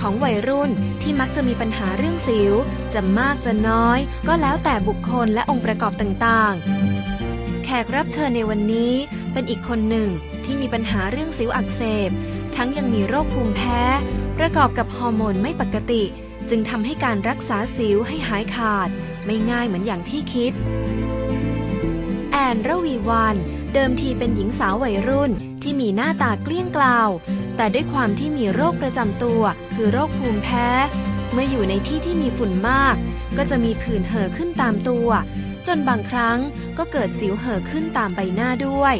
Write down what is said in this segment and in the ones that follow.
ของวัยรุ่นที่มักจะมีปัญหาเรื่องสิว จะมากจะน้อย ก็แล้วแต่บุคคลและองค์ประกอบต่างๆ แขกรับเชิญในวันนี้เป็นอีกคนหนึ่งที่มีปัญหาเรื่องสิวอักเสบ ทั้งยังมีโรคภูมิแพ้ ประกอบกับฮอร์โมนไม่ปกติ จึงทำให้การรักษาสิวให้หายขาด ไม่ง่ายเหมือนอย่างที่คิด แอนระวีวันเดิมทีเป็นหญิงสาววัยรุ่นที่มีหน้าตาเกลี้ยงกล่าว แต่ด้วยความที่มีโรคประจำตัว คือโรคภูมิแพ้ เมื่ออยู่ในที่ที่มีฝุ่นมาก ก็จะมีผื่นเห่อขึ้นตามตัว จนบางครั้งก็เกิดสิวเห่อขึ้นตามใบหน้าด้วย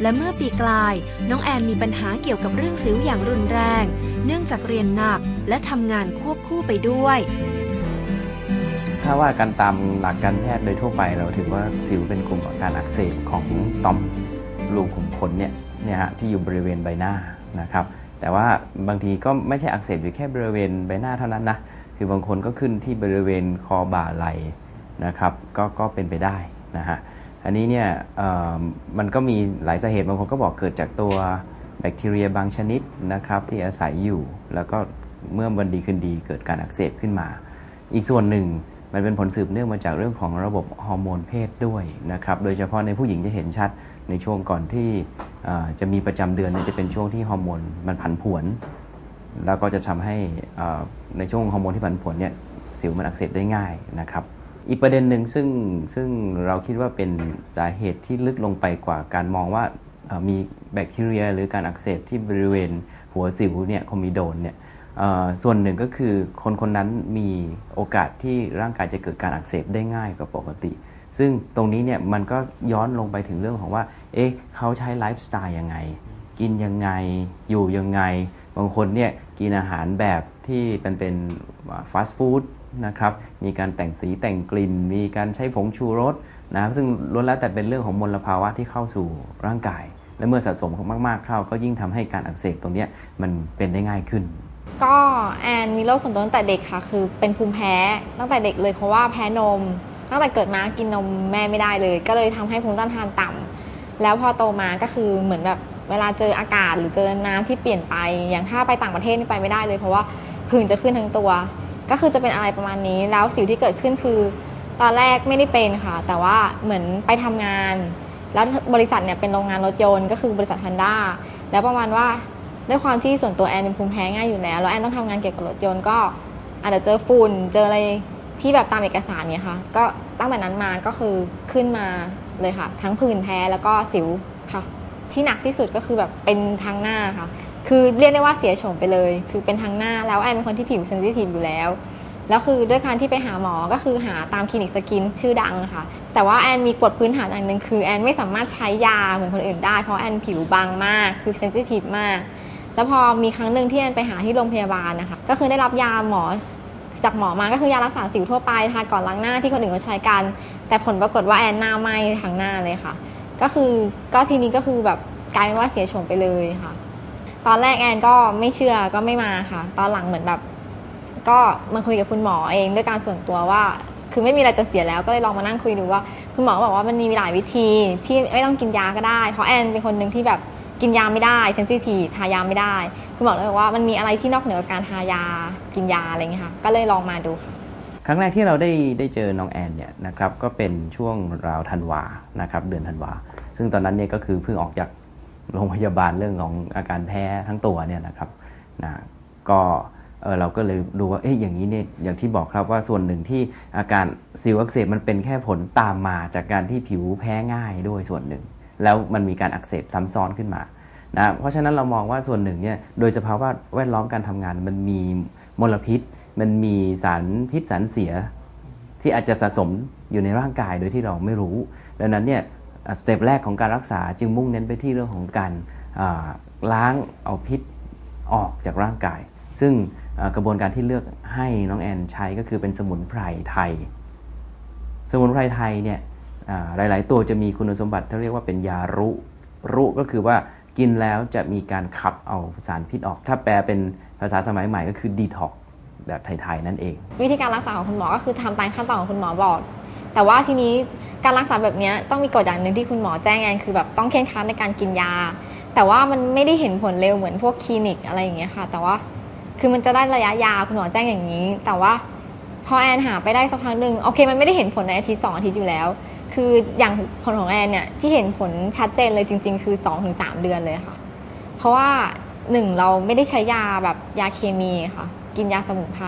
และเมื่อปีกลาย น้องแอนมีปัญหาเกี่ยวกับเรื่องสิวอย่างรุนแรง เนื่องจากเรียนหนักและทำงานควบคู่ไปด้วย ถ้าว่ากันตามหลักการแพทย์โดยทั่วไปเราถือว่าสิวเป็นกลุ่มอาการอักเสบของต่อมรูขุมขนเนี่ยเนี่ยฮะที่อยู่บริเวณใบหน้านะครับ แต่ว่าบางทีก็ไม่ใช่อักเสบอยู่แค่บริเวณใบหน้าเท่านั้นนะ คือบางคนก็ขึ้นที่บริเวณคอบ่าไหลนะครับ ก็ก็เป็นไปได้นะฮะ อันนี้เนี่ยมันก็มีหลายสาเหตุ บางคนก็บอกเกิดจากตัวแบคทีเรียบางชนิดนะครับที่อาศัยอยู่ แล้วก็เมื่อวันดีคืนดีเกิดการอักเสบขึ้นมา อีกส่วนหนึ่งมันเป็นผลสืบเนื่องมาจากเรื่องของระบบฮอร์โมนเพศด้วยนะครับ โดยเฉพาะในผู้หญิงจะเห็นชัด ในช่วงก่อนที่จะมีประจำเดือนจะเป็นช่วงที่ฮอร์โมนมันผันผวน แล้วก็จะทำให้ในช่วงฮอร์โมนที่ผันผวนเนี่ยสิวมันอักเสบได้ง่ายนะครับอีกประเด็นหนึ่งซึ่งซึ่งเราคิดว่าเป็นสาเหตุที่ลึกลงไปกว่าการมองว่ามีแบคทีเรีย หรือการอักเสบที่บริเวณหัวสิวเนี่ยคอมิโดนเนี่ยส่วนหนึ่งก็คือคนคนนั้นมีโอกาสที่ร่างกายจะเกิดการอักเสบได้ง่ายกว่าปกติ ซึ่งตรงนี้เนี่ยมันก็ย้อนลงไปถึงเรื่องของว่า เอ๊ะเขาใช้ไลฟ์สไตล์ยังไง กินยังไง อยู่ยังไง บางคนเนี่ยกินอาหารแบบที่เป็นเป็นฟาสต์ฟู้ดนะครับ มีการแต่งสีแต่งกลิ่น มีการใช้ผงชูรสนะซึ่งล้วนแล้วแต่เป็นเรื่องของมลภาวะที่เข้าสู่ร่างกาย และเมื่อสะสมมากๆเข้าก็ยิ่งทำให้การอักเสบตรงนี้มันเป็นได้ง่ายขึ้นก็แอนมีโรคส่วนตัวตั้งแต่เด็กค่ะ คือเป็นภูมิแพ้ตั้งแต่เด็กเลยเพราะว่าแพ้นม ตั้งแต่เกิดมากินนมแม่ไม่ได้เลย ก็เลยทำให้ภูมิต้านทานต่ำแล้วพอโตมาก็คือเหมือนแบบเวลาเจออากาศหรือเจอน้ำที่เปลี่ยนไป อย่างถ้าไปต่างประเทศนี่ไปไม่ได้เลย เพราะว่าผื่นจะขึ้นทั้งตัว ก็คือจะเป็นอะไรประมาณนี้ แล้วสิ่งที่เกิดขึ้นคือ ตอนแรกไม่ได้เป็นค่ะ แต่ว่าเหมือนไปทำงาน แล้วบริษัทเนี่ยเป็นโรงงานรถยนต์ก็คือบริษัทฮันด้าแล้วประมาณว่าด้วยความที่ส่วนตัวแอนเป็นภูมิแพ้ง่ายอยู่แล้ว แล้วแอนต้องทำงานเกี่ยวกับรถยนต์ก็อาจจะเจอฝุ่น เจออะไร ที่แบบตามเอกสารเนี่ยค่ะ ก็ตั้งแต่นั้นมาก็คือขึ้นมาเลยค่ะ ทั้งผื่นแพ้แล้วก็สิวค่ะ ที่หนักที่สุดก็คือแบบเป็นทางหน้าค่ะ คือเรียกได้ว่าเสียโฉมไปเลย คือเป็นทางหน้าแล้วแอนเป็นคนที่ผิวเซนซิทีฟอยู่แล้วแล้วคือด้วยการที่ไปหาหมอก็คือหาตามคลินิกสกินชื่อดังค่ะ แต่ว่าแอนมีกฎพื้นฐานอย่างหนึ่งคือแอนไม่สามารถใช้ยาเหมือนคนอื่นได้เพราะแอนผิวบางมากคือเซนซิทีฟมาก แล้วพอมีครั้งหนึ่งที่แอนไปหาที่โรงพยาบาลนะคะ ก็คือได้รับยาหมอ จากหมอมาก็คือยารักษาสิวทั่วไปทาก่อนล้างหน้าที่คนอื่นเขาใช้กัน แต่ผลปรากฏว่าแอนหน้าไหม้ทางหน้าเลยค่ะ ก็คือก็ทีนี้ก็คือแบบกลายเป็นว่าเสียโฉมไปเลยค่ะ ตอนแรกแอนก็ไม่เชื่อก็ไม่มาค่ะ ตอนหลังเหมือนแบบ ก็มาคุยกับคุณหมอเองด้วยการส่วนตัวว่าคือไม่มีอะไรจะเสียแล้วก็เลยลองมานั่งคุยดูว่า คุณหมอบอกว่ามันมีหลายวิธีที่ไม่ต้องกินยาก็ได้ เพราะแอนเป็นคนหนึ่งที่แบบ กินยาไม่ได้เซนซิทีฟทายาไม่ได้คุณหมอเลยบอกว่ามันมีอะไรที่นอกเหนือการทายากินยาอะไรเงี้ยค่ะก็เลยลองมาดูค่ะ ครั้งแรกที่เราได้ได้เจอน้องแอนเนี่ยนะครับก็เป็นช่วงราวธันวานะครับเดือนธันวา ซึ่งตอนนั้นเนี่ยก็คือเพิ่งออกจากโรงพยาบาลเรื่องของอาการแพ้ทั้งตัวเนี่ยนะครับนะก็เออเราก็เลยดูว่าเอ๊ะอย่างนี้เนี่ยอย่างที่บอกครับว่าส่วนหนึ่งที่อาการซิวอักเสบมันเป็นแค่ผลตามมาจากการที่ผิวแพ้ง่ายด้วยส่วนหนึ่ง แล้วมันมีการอักเสบซ้ำซ้อนขึ้นมานะเพราะฉะนั้นเรามองว่าส่วนหนึ่งเนี่ยโดยสภาะวะแวดล้อมการทำงานมันมีมลพิษ มันมีสารพิษสารเสีย ที่อาจจะสะสมอยู่ในร่างกายโดยที่เราไม่รู้ ดังนั้นเนี่ยสเต็ปแรกของการรักษาจึงมุ่งเน้นไปที่เรื่องของการล้างเอาพิษออกจากร่างกาย ซึ่งกระบวนการที่เลือกให้น้องแอนใช้ก็คือเป็นสมุนไพรไทย สมุนไพรไทยเนี่ย หลาย ๆ ตัวจะมีคุณสมบัติที่เรียกว่าเป็นยารุรุก็คือว่ากินแล้วจะมีการขับเอาสารพิษออก ถ้าแปลเป็นภาษาสมัยใหม่ก็คือดีท็อกแบบไทย ๆ นั่นเอง วิธีการรักษาของคุณหมอก็คือทำตามขั้นตอนของคุณหมอบอก แต่ว่าทีนี้การรักษาแบบนี้ต้องมีกฎอย่างหนึ่งที่คุณหมอแจ้งไงคือแบบต้องเข่งคัดในการกินยา แต่ว่ามันไม่ได้เห็นผลเร็วเหมือนพวกคลินิกอะไรอย่างเงี้ยค่ะ แต่ว่าคือมันจะได้ระยะยาวคุณหมอแจ้งอย่างนี้ แต่ว่า พอแอนหาไปได้สักพักหนึ่งโอเค มันไม่ได้เห็นผลในอาทิตย์สองอาทิตย์อยู่แล้ว คืออย่างผลของแอนเนี่ยที่เห็นผลชัดเจนเลยจริง ๆ คือ2อถึงสเดือนเลยค่ะ เพราะว่าหนึ่งเราไม่ได้ใช้ยาแบบยาเคมีค่ะ กินยาสมุนไพร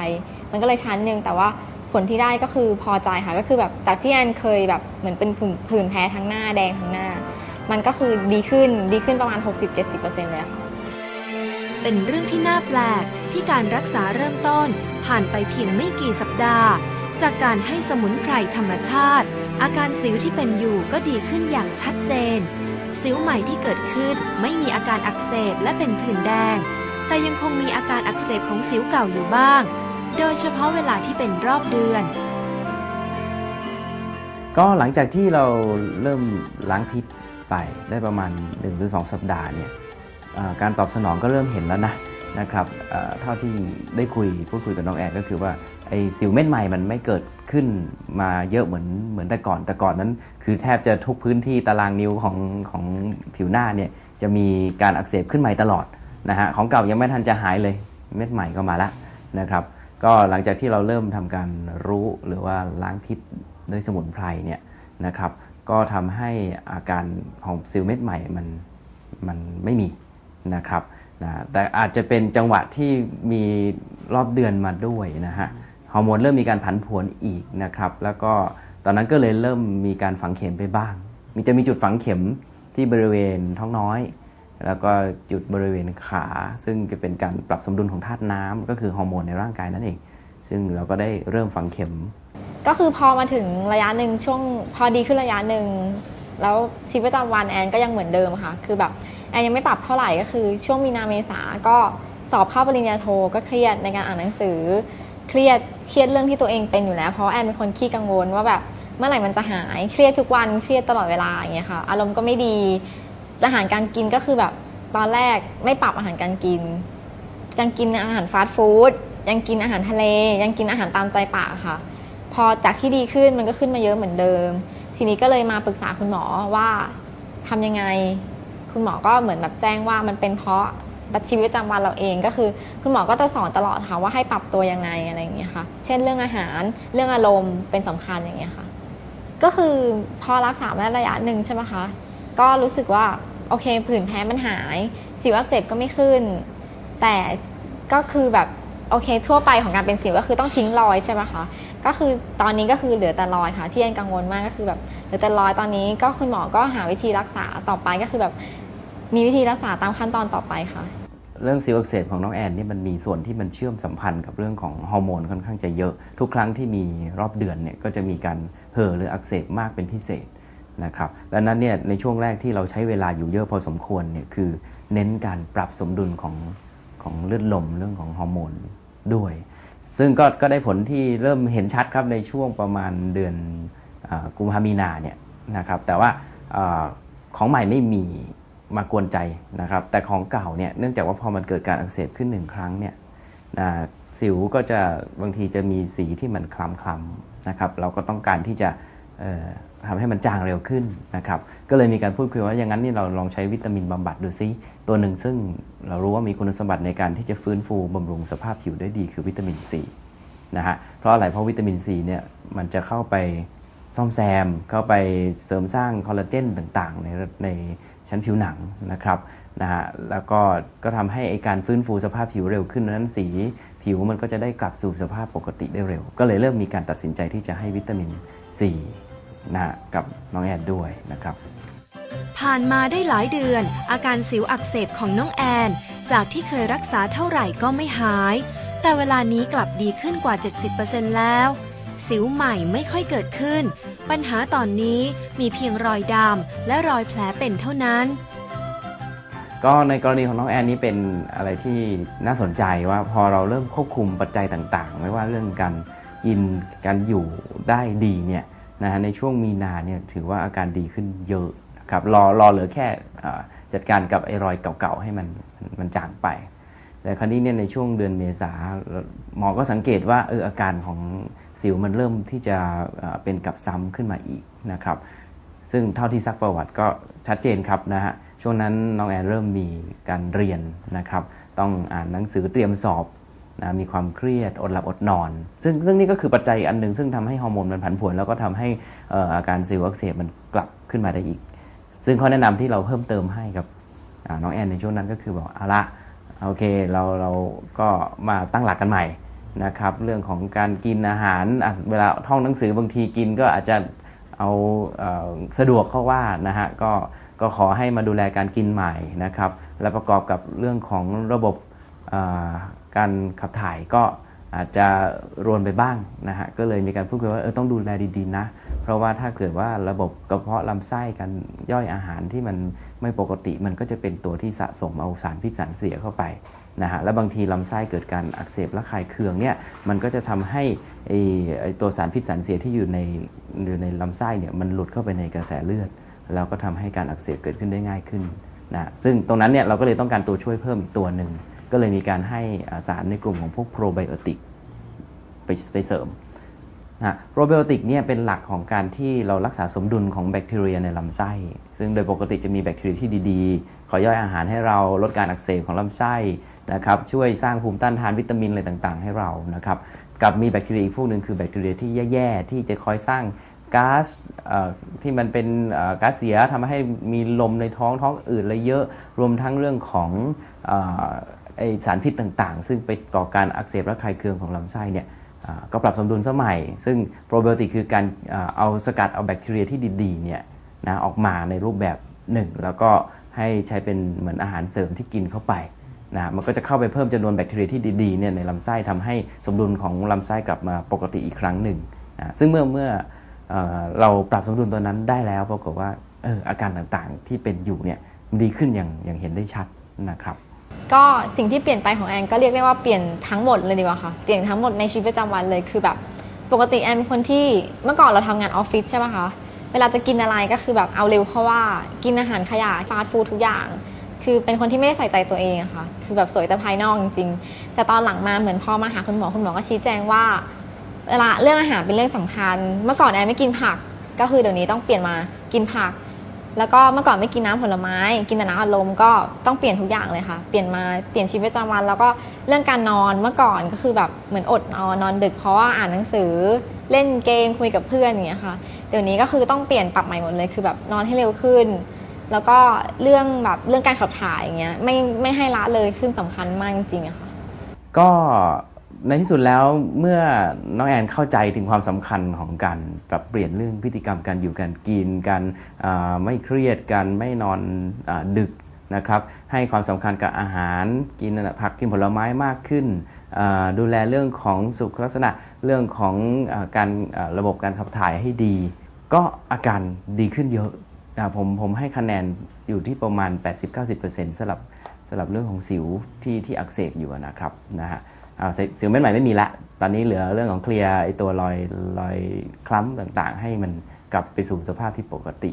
มันก็เลยชั้นหนึ่งแต่ว่าผลที่ได้ก็คือพอใจค่ะก็คือแบบจากที่แอนเคยแบบเหมือนเป็นผื่นผื่นแพ้ทั้งหน้าแดงทั้งหน้า มันก็คือดีขึ้นดีขึ้นประมาณ 60-70%เลยค่ะ เป็นเรื่องที่น่าแปลกที่การรักษาเริ่มต้น ผ่านไปเพียงไม่กี่สัปดาห์ จากการให้สมุนไพรธรรมชาติ อาการสิวที่เป็นอยู่ก็ดีขึ้นอย่างชัดเจน สิวใหม่ที่เกิดขึ้นไม่มีอาการอักเสบและเป็นผื่นแดง แต่ยังคงมีอาการอักเสบของสิวเก่าอยู่บ้าง โดยเฉพาะเวลาที่เป็นรอบเดือน ก็หลังจากที่เราเริ่มล้างพิษไปได้ประมาณ1หรือ2สัปดาห์เนี่ย การตอบสนองก็เริ่มเห็นแล้วนะนะครับเท่าที่ได้คุยพูดคุยกับน้องแอนก็คือว่าไอ้สิวเม็ดใหม่มันไม่เกิดขึ้นมาเยอะเหมือนเหมือนแต่ก่อน แต่ก่อนนั้น คือแทบจะทุกพื้นที่ตารางนิ้วของของผิวหน้าเนี่ยจะมีการอักเสบขึ้นใหม่ตลอดนะฮะของเก่ายังไม่ทันจะหายเลยเม็ดใหม่ก็มาแล้วนะครับก็หลังจากที่เราเริ่มทำการรู้หรือว่าล้างพิษด้วยสมุนไพรเนี่ยนะครับก็ทำให้อาการของซิลเม็ดใหม่มันมันไม่มี นะครับนะแต่อาจจะเป็นจังหวะที่มีรอบเดือนมาด้วยนะฮะฮอร์โมนเริ่มมีการผันผวนอีกนะครับ แล้วก็ตอนนั้นก็เลยเริ่มมีการฝังเข็มไปบ้าง มีจะมีจุดฝังเข็มที่บริเวณท้องน้อย แล้วก็จุดบริเวณขา ซึ่งจะเป็นการปรับสมดุลของธาตุน้ำก็คือฮอร์โมนในร่างกายนั่นเอง ซึ่งเราก็ได้เริ่มฝังเข็ม ก็คือพอมาถึงระยะหนึ่งช่วงพอดีขึ้นระยะหนึ่ง แล้วชีวิตประจำวันแอนก็ยังเหมือนเดิมค่ะ คือแบบแอนยังไม่ปรับเท่าไหร่ก็คือ ช่วงมีนาเมษาก็สอบเข้าปริญญาโทก็เครียดในการอ่านหนังสือ เครียดเครียดเรื่องที่ตัวเองเป็นอยู่แล้ว เพราะแอนเป็นคนขี้กังวลว่าแบบเมื่อไหร่มันจะหายเครียดทุกวันเครียดตลอดเวลาอย่างเงี้ยค่ะ อารมณ์ก็ไม่ดีอาหารการกินก็คือแบบตอนแรกไม่ปรับอาหารการกิน ยังกินอาหารฟาสต์ฟู้ดยังกินอาหารทะเล ยังกินอาหารตามใจปากค่ะ พอจากที่ดีขึ้นมันก็ขึ้นมาเยอะเหมือนเดิม ทีนี้ก็เลยมาปรึกษาคุณหมอว่าทำยังไง คุณหมอก็เหมือนแบบแจ้งว่ามันเป็นเพราะชีวิตประจำวันเราเองก็คือ คุณหมอก็จะสอนตลอดค่ะว่าให้ปรับตัวยังไงอะไรอย่างเงี้ยค่ะ เช่นเรื่องอาหารเรื่องอารมณ์เป็นสำคัญอย่างเงี้ยค่ะ ก็คือพอรักษามาได้ระยะหนึ่งใช่ไหมคะก็รู้สึกว่าโอเคผื่นแพ้มันหาย สิวอักเสบก็ไม่ขึ้น แต่ก็คือแบบ โอเค ทั่วไปของการเป็นสิวก็คือต้องทิ้งรอยใช่ไหมคะก็คือตอนนี้ก็คือเหลือแต่รอยค่ะที่แอนกังวลมากก็คือแบบเหลือแต่รอยตอนนี้ก็คุณหมอก็หาวิธีรักษาต่อไปก็คือแบบมีวิธีรักษาตามขั้นตอนต่อไปค่ะ เรื่องซิลอักเสบของน้องแอนนี่มันมีส่วนที่มันเชื่อมสัมพันธ์กับเรื่องของฮอร์โมนค่อนข้างจะเยอะ ทุกครั้งที่มีรอบเดือนเนี่ยก็จะมีการเห่อหรืออักเสบมากเป็นพิเศษนะครับดังนั้นเนี่ยในช่วงแรกที่เราใช้เวลาอยู่เยอะพอสมควรเนี่ยคือเน้นการปรับสมดุลของของเลือดลมเรื่องของฮอร์โมน ด้วย ซึ่งก็ก็ได้ผลที่เริ่มเห็นชัดครับในช่วงประมาณเดือนกุมภามีนาเนี่ยนะครับแต่ว่าอของใหม่ไม่มีมากวนใจนะครับ แต่ของเก่าเนี่ยเนื่องจากว่าพอมันเกิดการอักเสบขึ้นหนึ่งครั้งเนี่ยสิวก็จะบางทีจะมีสีที่มันคล้ำๆนะครับ เราก็ต้องการที่จะ ทำให้มันจางเร็วขึ้นนะครับ ก็เลยมีการพูดคุยว่าอย่างนั้นนี่เราลองใช้วิตามินบำบัดดูซิตัวหนึ่งซึ่งเรารู้ว่ามีคุณสมบัติในการที่จะฟื้นฟูบำรุงสภาพผิวได้ดีคือวิตามินซีนะฮะเพราะอะไรเพราะวิตามินซีเนี่ยมันจะเข้าไปซ่อมแซมเข้าไปเสริมสร้างคอลลาเจนต่างๆ ในในชั้นผิวหนังนะครับนะฮะแล้วก็ก็ทำให้ไอการฟื้นฟูสภาพผิวเร็วขึ้นนั้นสีผิวมันก็จะได้กลับสู่สภาพปกติได้เร็ว ก็เลยเริ่มมีการตัดสินใจที่จะให้วิตามินซี นะฮะกับน้องแอนด้วยนะครับ ผ่านมาได้หลายเดือน อาการสิวอักเสบของน้องแอน จากที่เคยรักษาเท่าไหร่ก็ไม่หาย แต่เวลานี้กลับดีขึ้นกว่า 70%แล้ว สิวใหม่ไม่ค่อยเกิดขึ้น ปัญหาตอนนี้มีเพียงรอยดำและรอยแผลเป็นเท่านั้น ก็ในกรณีของน้องแอนนี้เป็นอะไรที่น่าสนใจว่าพอเราเริ่มควบคุมปัจจัยต่างๆ ไม่ว่าเรื่องการกินการอยู่ได้ดีเนี่ย นะฮะในช่วงมีนาเนี่ยถือว่าอาการดีขึ้นเยอะนะครับรอรอเหลือแค่จัดการกับไอรอยเก่าๆให้มันมันจางไป แต่คราวนี้เนี่ยในช่วงเดือนเมษาหมอก็สังเกตว่าเอออาการของสิวมันเริ่มที่จะเอ่อเป็นกับซ้ำขึ้นมาอีกนะครับซึ่งเท่าที่ซักประวัติก็ชัดเจนครับนะฮะช่วงนั้นน้องแอนเริ่มมีการเรียนนะครับ ต้องอ่านหนังสือเตรียมสอบ นะมีความเครียดอดหลับอดนอน ซึ่งซึ่งนี่ก็คือปัจจัยอันหนึ่งซึ่งทำให้ฮอร์โมนมันผันผวนแล้วก็ทำให้อาการสิวอักเสบมันกลับขึ้นมาได้อีก ซึ่งข้อแนะนำที่เราเพิ่มเติมให้กับน้องแอนในช่วงนั้นก็คือบอกเอาละโอเคเราเราก็มาตั้งหลักกันใหม่นะครับเรื่องของการกินอาหารเวลาท่องหนังสือบางทีกินก็อาจจะเอาเอ่อสะดวกเข้าว่านะฮะก็ก็ขอให้มาดูแลการกินใหม่นะครับและประกอบกับเรื่องของระบบ การขับถ่ายก็อาจจะรวนไปบ้างนะฮะก็เลยมีการพูดคุยว่าเออต้องดูแลดีๆนะเพราะว่าถ้าเกิดว่าระบบกระเพาะลำไส้การย่อยอาหารที่มันไม่ปกติมันก็จะเป็นตัวที่สะสมเอาสารพิษสารเสียเข้าไปนะฮะแล้วบางทีลำไส้เกิดการอักเสบและคายเคืองเนี่ยมันก็จะทำให้ไอตัวสารพิษสารเสียที่อยู่ในอยู่ในลำไส้เนี่ยมันหลุดเข้าไปในกระแสเลือด แล้วก็ทำให้การอักเสบเกิดขึ้นได้ง่ายขึ้นนะซึ่งตรงนั้นเนี่ยเราก็เลยต้องการตัวช่วยเพิ่มอีกตัวหนึ่ง ก็เลยมีการให้สารในกลุ่มของพวกโปรไบโอติกไปไปเสริมนะโปรไบโอติกเนี่ยเป็นหลักของการที่เรารักษาสมดุลของแบคทีเรียในลำไส้ ซึ่งโดยปกติจะมีแบคทีเรียที่ดีๆ ขอย่อยอาหารให้เราลดการอักเสบของลำไส้นะครับช่วยสร้างภูมิต้านทานวิตามินอะไรต่างๆ ให้เรานะครับกับมีแบคทีเรียอีกพวกหนึ่งคือแบคทีเรียที่แย่ๆที่จะคอยสร้างก๊าซที่มันเป็นก๊าซเสียทำให้มีลมในท้องท้องอืดอะไรเยอะ รวมทั้งเรื่องของ สารพิษต่างๆ ซึ่งไปก่อการอักเสบและคลายเคืองของลำไส้เนี่ยก็ปรับสมดุลสมัย ซึ่งโปรไบโอติกคือการเอาสกัดเอาแบคทีเรียที่ดีๆเนี่ยนะออกมาในรูปแบบหนึ่งแล้วก็ให้ใช้เป็นเหมือนอาหารเสริมที่กินเข้าไปนะมันก็จะเข้าไปเพิ่มจำนวนแบคทีเรียที่ดีๆเนี่ยในลำไส้ทำให้สมดุลของลำไส้กลับมาปกติอีกครั้งหนึ่งนะซึ่งเมื่อเมื่อเออเราปรับสมดุลตัวนั้นได้แล้วปรากฏว่าอออาการต่างๆที่เป็นอยู่เนี่ยดีขึ้นอย่างอย่างเห็นได้ชัดนะครับ ก็สิ่งที่เปลี่ยนไปของแอนก็เรียกได้ว่าเปลี่ยนทั้งหมดเลยดีกว่าค่ะเปลี่ยนทั้งหมดในชีวิตประจำวันเลยคือแบบปกติแอนเป็นคนที่เมื่อก่อนเราทำงานออฟฟิศใช่ไหมคะเวลาจะกินอะไรก็คือแบบเอาเร็วเพราะว่ากินอาหารขยะฟาสต์ฟู้ดทุกอย่าง คือเป็นคนที่ไม่ได้ใส่ใจตัวเองอะค่ะคือแบบสวยแต่ภายนอกจริง ๆ แต่ตอนหลังมาเหมือนพอมาหาคุณหมอคุณหมอก็ชี้แจงว่า เวลาเรื่องอาหารเป็นเรื่องสำคัญ เมื่อก่อนแอนไม่กินผักก็คือเดี๋ยวนี้ต้องเปลี่ยนมากินผัก แล้วก็เมื่อก่อนไม่กินน้ำผลไม้ กินแต่น้ำอัดลมก็ต้องเปลี่ยนทุกอย่างเลยค่ะ เปลี่ยนมาเปลี่ยนชีวิตประจำวัน แล้วก็เรื่องการนอนเมื่อก่อนก็คือแบบเหมือนอดนอนนอนดึกเพราะว่าอ่านหนังสือเล่นเกมคุยกับเพื่อนอย่างเงี้ยค่ะเดี๋ยวนี้ก็คือต้องเปลี่ยนปรับใหม่หมดเลยคือแบบนอนให้เร็วขึ้น แล้วก็เรื่องแบบเรื่องการขับถ่ายอย่างเงี้ยไม่ไม่ให้ละเลยขึ้นสำคัญมากจริงๆอะค่ะก็ ในที่สุดแล้วเมื่อน้องแอนเข้าใจถึงความสำคัญของการปรับเปลี่ยนเรื่องพฤติกรรมการอยู่การกิน การไม่เครียดกันไม่นอนอดึกนะครับ ให้ความสำคัญกับอาหารกินผักกินผลไม้มากขึ้น ดูแลเรื่องของสุขลักษณะเรื่องของอการระบบการขับถ่ายให้ดี ก็อาการดีขึ้นเยอะนะผมผมให้คะแนนอยู่ที่ประมาณ 80-90%สำหรับสำหรับเรื่องของสิวที่ที่อักเสบอยู่นะครับนะฮะ สิสิวเม็ดใหม่ไม่มีละ ตอนนี้เหลือเรื่องของเคลียร์ไอตัวรอยรอยคล้ำต่างๆ ให้มันกลับไปสู่สภาพที่ปกติ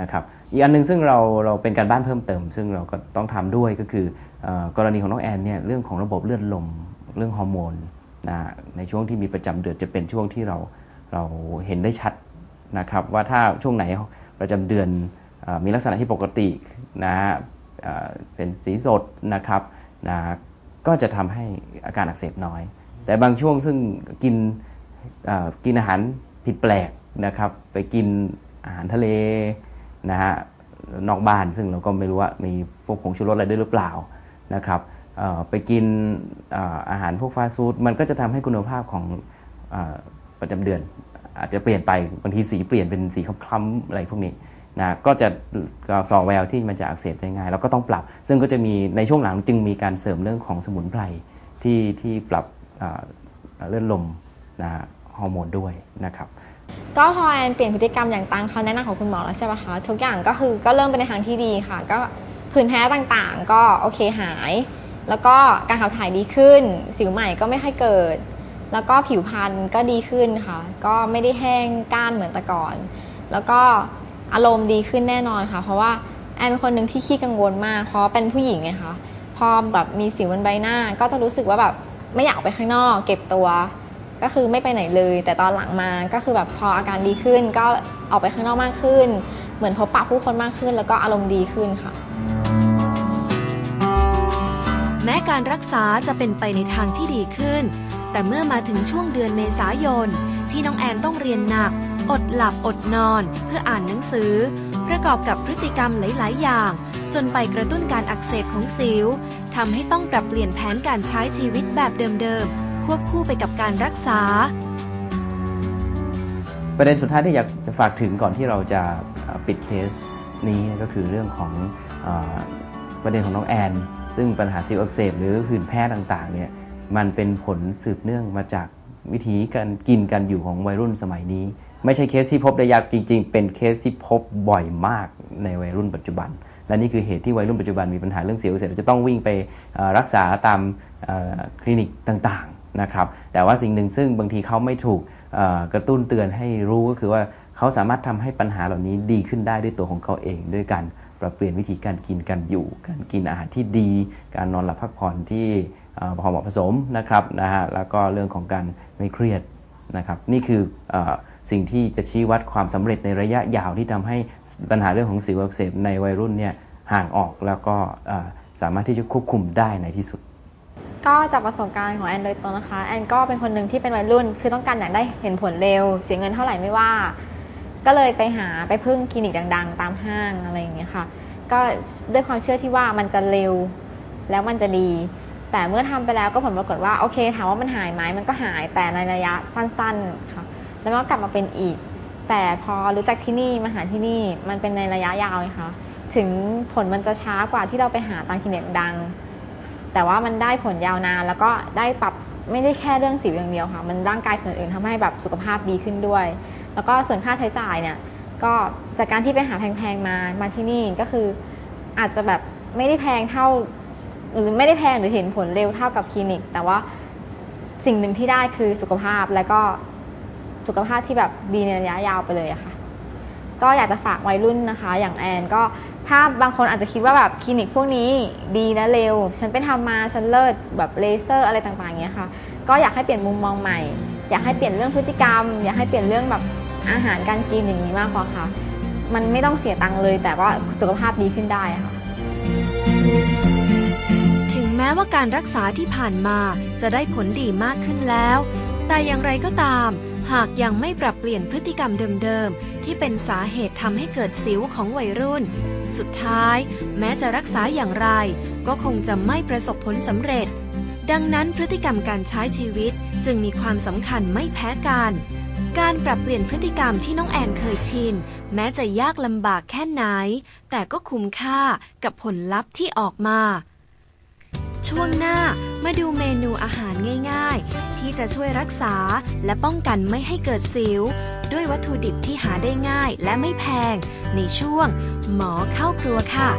นะครับอีกอันหนึงซึ่งเราเราเป็นการบ้านเพิ่มเติม ซึ่งเราก็ต้องทำด้วยก็คืออกรณีของน้องแอนเนี่ยเรื่องของระบบเลือดลมเรื่องฮอร์โมนนะในช่วงที่มีประจำเดือนจะเป็นช่วงที่เราเราเห็นได้ชัดนะครับว่าถ้าช่วงไหนประจำเดือนอมีลักษณะที่ปกตินะเอ่อเป็นสีสดนะครับนะ ก็จะทำให้อาการอักเสบน้อย แต่บางช่วงซึ่งกินกินอาหารผิดแปลกนะครับ ไปกินอาหารทะเลนะฮะนอกบ้านซึ่งเราก็ไม่รู้ว่ามีพวกผงชูรสอะไรด้วยหรือเปล่านะครับไปกินอาหารพวกฟาสต์ฟู้ดมันก็จะทำให้คุณภาพของอประจำเดือน อาจจะเปลี่ยนไปบางทีสีเปลี่ยนเป็นสีคล้ำๆอะไรพวกนี้ นะก็จะสอแววที่มันจะอักเสบได้ง่ายแล้วก็ต้องปรับ ซึ่งก็จะมีในช่วงหลังจึงมีการเสริมเรื่องของสมุนไพรที่ที่ปรับเลือดลมนะฮอร์โมนด้วยนะครับก็พอแอนเปลี่ยนพฤติกรรมอย่างตามคำแนะนำของคุณหมอแล้วใช่ปะคะทุกอย่างก็คือก็เริ่มไปในทางที่ดีค่ะ ก็ผื่นแพ้ต่างๆ ก็โอเคหาย แล้วก็การขับถ่ายดีขึ้น สิวใหม่ก็ไม่ค่อยเกิด แล้วก็ผิวพรรณก็ดีขึ้นค่ะ ก็ไม่ได้แห้งก้านเหมือนแต่ก่อน แล้วก็ อารมณ์ดีขึ้นแน่นอนค่ะ เพราะว่าแอนเป็นคนหนึ่งที่ขี้กังวลมาก เพราะเป็นผู้หญิงไงคะพอแบบมีสิวบนใบหน้า ก็จะรู้สึกว่าแบบไม่อยากไปข้างนอก เก็บตัว ก็คือไม่ไปไหนเลย แต่ตอนหลังมาก็คือแบบพออาการดีขึ้น ก็ออกไปข้างนอกมากขึ้น เหมือนพบปะผู้คนมากขึ้น แล้วก็อารมณ์ดีขึ้นค่ะแม้การรักษาจะเป็นไปในทางที่ดีขึ้น แต่เมื่อมาถึงช่วงเดือนเมษายนที่น้องแอนต้องเรียนหนัก อดหลับอดนอนเพื่ออ่านหนังสือ ประกอบกับพฤติกรรมหลาย ๆ อย่าง จนไปกระตุ้นการอักเสบของสิวทำให้ต้องปรับเปลี่ยนแผนการใช้ชีวิตแบบเดิม ๆ ควบคู่ไปกับการรักษา ประเด็นสุดท้ายที่อยากจะฝากถึงก่อนที่เราจะปิดเคสนี้ก็คือเรื่องของออประเด็นของน้องแอน ซึ่งปัญหาซิลอักเสบหรือผื่นแพ้ต่าง ๆ เนี่ยมันเป็นผลสืบเนื่องมาจากวิธีการกินการอยู่ของวัยรุ่นสมัยนี้ ไม่ใช่เคสที่พบได้ยากจริง ๆ เป็นเคสที่พบบ่อยมากในวัยรุ่นปัจจุบัน และนี่คือเหตุที่วัยรุ่นปัจจุบันมีปัญหาเรื่องสิวอักเสบจะต้องวิ่งไปรักษาตามคลินิกต่างๆนะครับ แต่ว่าสิ่งหนึ่งซึ่งบางทีเขาไม่ถูกกระตุ้นเตือนให้รู้ก็คือว่าเขาสามารถทำให้ปัญหาเหล่านี้ดีขึ้นได้ด้วยตัวของเขาเองด้วยการปรับเปลี่ยนวิธีการกินการอยู่ การกินอาหารที่ดี การนอนหลับพักผ่อนที่พอเหมาะผสมนะครับนะฮะแล้วก็เรื่องของการไม่เครียด นะครับนี่คืออสิ่งที่จะชี้วัดความสำเร็จในระยะยาวที่ทำให้ปัญหาเรื่องของสิวอักเสบในวัยรุ่นเนี่ยห่างออกแล้วก็สามารถที่จะควบคุมได้ในที่สุด ก็จากประสบการณ์ของแอนโดยตรงนะคะแอนก็เป็นคนหนึ่งที่เป็นวัยรุ่น คือต้องการอยากได้เห็นผลเร็ว เสียเงินเท่าไหร่ไม่ว่า ก็เลยไปหาไปพึ่งคลินิกดัง ๆ ตามห้างอะไรอย่างเงี้ยค่ะ ก็ด้วยความเชื่อที่ว่ามันจะเร็วแล้วมันจะดี แต่เมื่อทำไปแล้วก็ผลปรากฏว่าโอเคถามว่ามันหายไหมมันก็หายแต่ในระยะสั้นๆค่ะแล้วก็กลับมาเป็นอีก แต่พอรู้จักที่นี่มาหาที่นี่มันเป็นในระยะยาวไงคะถึงผลมันจะช้ากว่าที่เราไปหาตามคลินิกดัง แต่ว่ามันได้ผลยาวนานแล้วก็ได้ปรับไม่ได้แค่เรื่องสิวอย่างเดียวค่ะ มันร่างกายส่วนอื่นทำให้แบบสุขภาพดีขึ้นด้วย แล้วก็ส่วนค่าใช้จ่ายเนี่ยก็จากการที่ไปหาแพงๆมามาที่นี่ก็คืออาจจะแบบไม่ได้แพงเท่า หรือไม่ได้แพงหรือเห็นผลเร็วเท่ากับคลินิก แต่ว่าสิ่งหนึ่งที่ได้คือสุขภาพและก็สุขภาพที่แบบดีในระยะยาวไปเลยอะค่ะ ก็อยากจะฝากวัยรุ่นนะคะ อย่างแอนก็ถ้าบางคนอาจจะคิดว่าแบบคลินิกพวกนี้ดีนะเร็ว ฉันไปทำมาฉันเลิศแบบเลเซอร์อะไรต่างๆอย่างเงี้ยค่ะ ก็อยากให้เปลี่ยนมุมมองใหม่ อยากให้เปลี่ยนเรื่องพฤติกรรม อยากให้เปลี่ยนเรื่องแบบอาหารการกินอย่างนี้มากกว่าค่ะ มันไม่ต้องเสียตังค์เลย แต่ว่าสุขภาพดีขึ้นได้ค่ะ ม้ว่าการรักษาที่ผ่านมาจะได้ผลดีมากขึ้นแล้ว แต่อย่างไรก็ตาม หากยังไม่ปรับเปลี่ยนพฤติกรรมเดิมๆ ที่เป็นสาเหตุทำให้เกิดสิวของวัยรุ่น สุดท้าย แม้จะรักษาอย่างไร ก็คงจะไม่ประสบผลสำเร็จ ดังนั้นพฤติกรรมการใช้ชีวิตจึงมีความสำคัญไม่แพ้กันการปรับเปลี่ยนพฤติกรรมที่น้องแอนเคยชิน แม้จะยากลำบากแค่ไหน แต่ก็คุ้มค่ากับผลลัพธ์ที่ออกมา ช่วงหน้ามาดูเมนูอาหารง่ายๆ ที่จะช่วยรักษาและป้องกันไม่ให้เกิดสิว ด้วยวัตถุดิบที่หาได้ง่ายและไม่แพง ในช่วงหมอเข้าครัวค่ะ